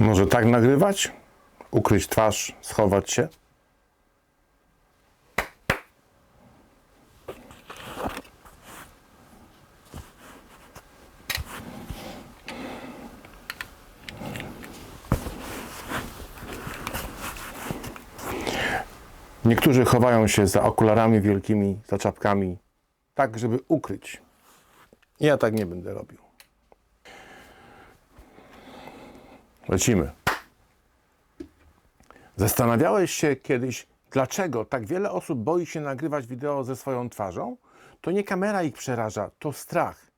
Może tak nagrywać? Ukryć twarz, schować się? Niektórzy chowają się za okularami wielkimi, za czapkami, tak żeby ukryć. Ja tak nie będę robił. Lecimy. Zastanawiałeś się kiedyś, dlaczego tak wiele osób boi się nagrywać wideo ze swoją twarzą? To nie kamera ich przeraża, to strach.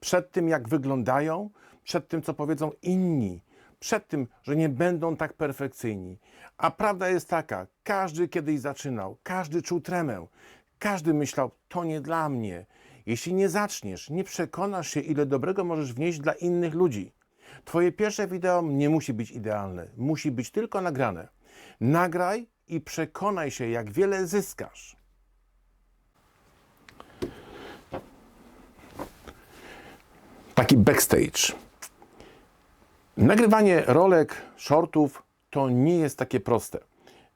Przed tym, jak wyglądają, przed tym, co powiedzą inni, przed tym, że nie będą tak perfekcyjni. A prawda jest taka, każdy kiedyś zaczynał, każdy czuł tremę, każdy myślał, to nie dla mnie. Jeśli nie zaczniesz, nie przekonasz się, ile dobrego możesz wnieść dla innych ludzi. Twoje pierwsze wideo nie musi być idealne, musi być tylko nagrane. Nagraj i przekonaj się, jak wiele zyskasz. Taki backstage. Nagrywanie rolek, shortów to nie jest takie proste.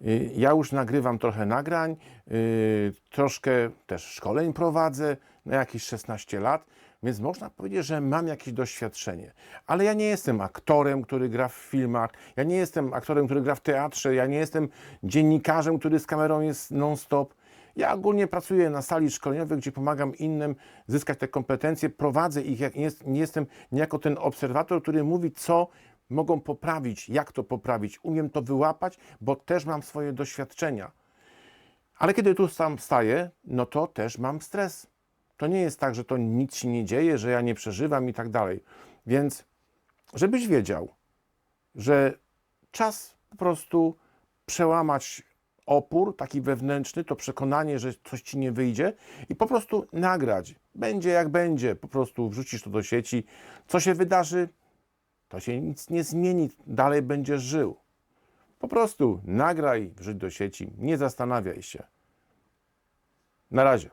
Y, Ja już nagrywam trochę nagrań, y, troszkę też szkoleń prowadzę na jakieś 16 lat, więc można powiedzieć, że mam jakieś doświadczenie. Ale ja nie jestem aktorem, który gra w filmach, ja nie jestem aktorem, który gra w teatrze, ja nie jestem dziennikarzem, który z kamerą jest non-stop. Ja ogólnie pracuję na sali szkoleniowej, gdzie pomagam innym zyskać te kompetencje, prowadzę ich, nie, jest, jestem niejako ten obserwator, który mówi, co mogą poprawić, jak to poprawić. Umiem to wyłapać, bo też mam swoje doświadczenia. Ale kiedy tu sam staję, no to też mam stres. To nie jest tak, że to nic się nie dzieje, że ja nie przeżywam i tak dalej. Więc, żebyś wiedział, że czas po prostu przełamać opór taki wewnętrzny, to przekonanie, że coś ci nie wyjdzie i po prostu nagrać. Będzie jak będzie, po prostu wrzucisz to do sieci. Co się wydarzy, to się nic nie zmieni, dalej będziesz żył. Po prostu nagraj, wrzuć do sieci, nie zastanawiaj się. Na razie.